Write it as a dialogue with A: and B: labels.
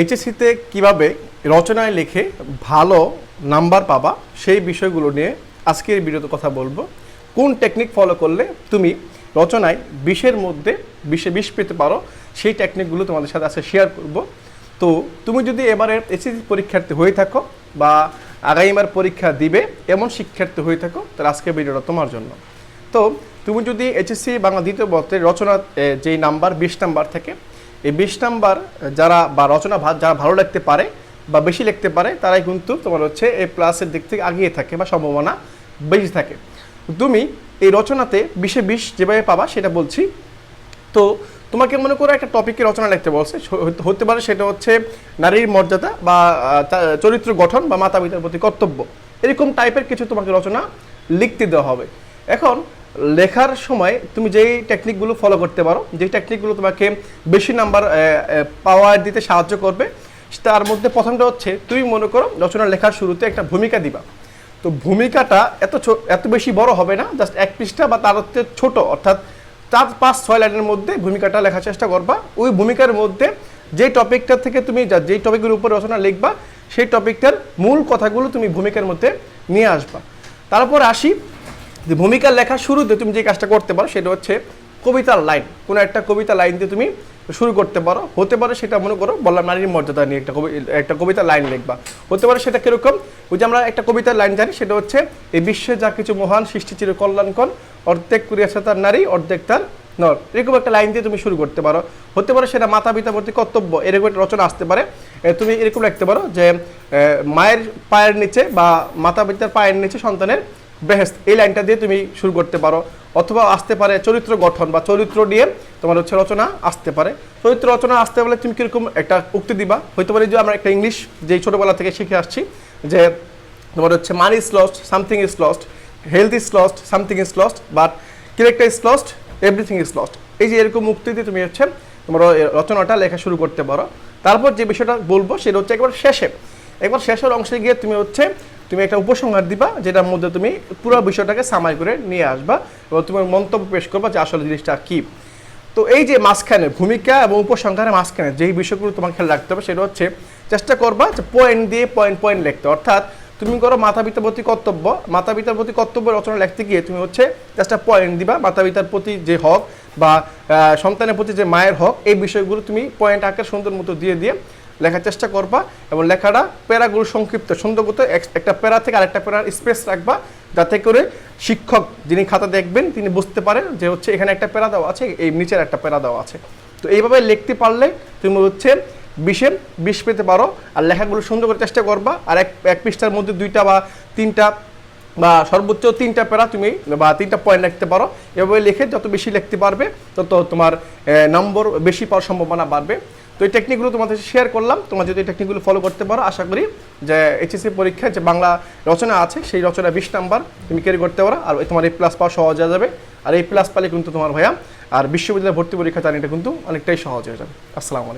A: এইচএসসিতে কীভাবে রচনায় লিখে ভালো নাম্বার পাবা, সেই বিষয়গুলো নিয়ে আজকের ভিডিওতে কথা বলব। কোন টেকনিক ফলো করলে তুমি রচনায় বিশের মধ্যে বিশে বিশ পেতে পারো, সেই টেকনিকগুলো তোমাদের সাথে আজকে শেয়ার করব। তো তুমি যদি এবারে এসএসসি পরীক্ষার্থী হয়ে থাকো বা আগামীবার পরীক্ষা দিবে এমন শিক্ষার্থী হয়ে থাকো, তাহলে আজকের ভিডিওটা তোমার জন্য। তো তুমি যদি এইচএসসি বাংলা দ্বিতীয় বর্ষের রচনা যেই নাম্বার বিশ নাম্বার থাকে এই বিশ নাম্বার, যারা বা রচনা যারা ভালো লিখতে পারে বা বেশি লিখতে পারে, তারাই কিন্তু তোমার হচ্ছে এই প্লাসের দিক থেকে আগিয়ে থাকে বা সম্ভাবনা বেশি থাকে। তুমি এই রচনাতে বিশে বিশ যেভাবে পাবা, সেটা বলছি। তো তোমাকে মনে করো একটা টপিকে রচনা লিখতে বলছে হতে পারে সেটা হচ্ছে নারীর মর্যাদা বা চরিত্র গঠন বা মাতা পিতার প্রতি কর্তব্য। এরকম টাইপের কিছু তোমাকে রচনা লিখতে দেওয়া হবে। এখন লেখার সময় তুমি যেই টেকনিকগুলো ফলো করতে পারো, যেই টেকনিকগুলো তোমাকে বেশি নাম্বার পাওয়ার দিতে সাহায্য করবে, তার মধ্যে প্রথমটা হচ্ছে তুমি মনে করো রচনা লেখার শুরুতে একটা ভূমিকা দিবা। তো ভূমিকাটা এত এত বেশি বড় হবে না জাস্ট এক পৃষ্ঠা বা তার হচ্ছে ছোট, অর্থাৎ চার, পাঁচ, ছয় লাইনের মধ্যে ভূমিকাটা লেখার চেষ্টা করবা। ওই ভূমিকার মধ্যে যে টপিকটা থেকে তুমি যা- টপিকের উপর রচনা লিখবা, সেই টপিকটার মূল কথাগুলো তুমি ভূমিকার মধ্যে নিয়ে আসবা। তারপর আসি যে ভূমিকা লেখার শুরুতে তুমি যে কাজটা করতে পারো সেটা হচ্ছে কবিতার লাইন। কোনো একটা কবিতা লাইন দিয়ে তুমি শুরু করতে পারো। হতে পারে সেটা মনে করো বললাম নারীর মর্যাদা নিয়ে একটা কবি একটা কবিতার লাইন লিখবা। হতে পারে সেটা কীরকম? ওই যে আমরা একটা কবিতার লাইন জানি, সেটা হচ্ছে, এই বিশ্বে যা কিছু মহান সৃষ্টি চির কল্যাণকর, অর্ধেক করিয়াছে তার নারী, অর্ধেক তার নর। এরকম একটা লাইন দিয়ে তুমি শুরু করতে পারো। হতে পারে সেটা মাতা পিতা প্রতি কর্তব্য, এরকম একটা রচনা আসতে পারে। তুমি এরকম লিখতে পারো যে মায়ের পায়ের নিচে বা মাতা পিতার পায়ের নিচে সন্তানের বেহেস্ত এই লাইনটা দিয়ে তুমি শুরু করতে পারো। অথবা আসতে পারে চরিত্র গঠন বা চরিত্র নিয়ে তোমার হচ্ছে রচনা আসতে পারে। চরিত্র রচনা আসতে বলে তুমি কীরকম একটা উক্তি দিবা? হইতে পারে যে আমরা একটা ইংলিশ যেই ছোটোবেলা থেকে শিখে আসছি যে তোমার হচ্ছে money is lost something is lost health is lost something is lost but character is lost everything is lost এই যে এরকম মুক্তি দিয়ে তুমি হচ্ছে তোমার রচনাটা লেখা শুরু করতে পারো। তারপর যে বিষয়টা বলব, সেটা হচ্ছে একবার শেষে। একবার শেষের অংশে গিয়ে তুমি হচ্ছে তুমি একটা উপসংহার দিবা, যেটার মধ্যে তুমি পুরো বিষয়টাকে সামাই করে নিয়ে আসবা এবং তুমি মন্তব্য পেশ করবা যে আসলে জিনিসটা কী। তো এই যে মাঝখানে ভূমিকা এবং উপসংহারের মাঝখানে যেই বিষয়গুলো তোমাকে খেয়াল রাখতে হবে সেটা হচ্ছে, চেষ্টা করবা যে পয়েন্ট দিয়ে পয়েন্ট পয়েন্ট লিখতে। অর্থাৎ তুমি করো মাতা পিতার প্রতি কর্তব্য মাতা পিতার প্রতি কর্তব্য রচনা লিখতে গিয়ে তুমি হচ্ছে চেষ্টা পয়েন্ট দিবা মাতা পিতার প্রতি যে হক বা সন্তানের প্রতি যে মায়ের হক, এই বিষয়গুলো তুমি পয়েন্ট আকার সুন্দর মতো দিয়ে দিয়ে লেখার চেষ্টা করবা এবং লেখাটা প্যারাগুলো সংক্ষিপ্ত সুন্দর মতো এক- একটা প্যারা থেকে আরেকটা প্যারার স্পেস রাখবা যাতে করে শিক্ষক যিনি খাতা দেখবেন তিনি বুঝতে পারেন যে হচ্ছে এখানে একটা প্যারা দেওয়া আছে, এই নিচের একটা প্যারা দেওয়া আছে। তো এইভাবে লিখতে পারলে তুমি হচ্ছে বিশের বিশ পেতে পারো আর লেখাগুলো সুন্দর করে চেষ্টা করবা আর এক এক পৃষ্ঠার মধ্যে দুইটা বা তিনটা বা সর্বোচ্চ তিনটা প্যারা তুমি বা তিনটা পয়েন্ট লিখতে পারো। এভাবে লিখে যত বেশি লিখতে পারবে, তত তোমার নম্বর বেশি পাওয়ার সম্ভাবনা বাড়বে। তো এই টেকনিকগুলো তোমাদের শেয়ার করলাম। তোমরা যদি এই টেকনিকগুলো ফলো করতে পারো, আশা করি যে এইচএসসি পরীক্ষায় যে বাংলা রচনা আছে, সেই রচনা বিশ নাম্বার তুমি ক্যারি করতে পারো আর তোমার এই প্লাস পাওয়া সহজ হয়ে যাবে। আর এই প্লাস পালে কিন্তু তোমার ভাইয়া আর বিশ্ববিদ্যালয় ভর্তি পরীক্ষা জানি এটা কিন্তু অনেকটাই সহজ হয়ে যাবে। আসসালামু আলাইকুম।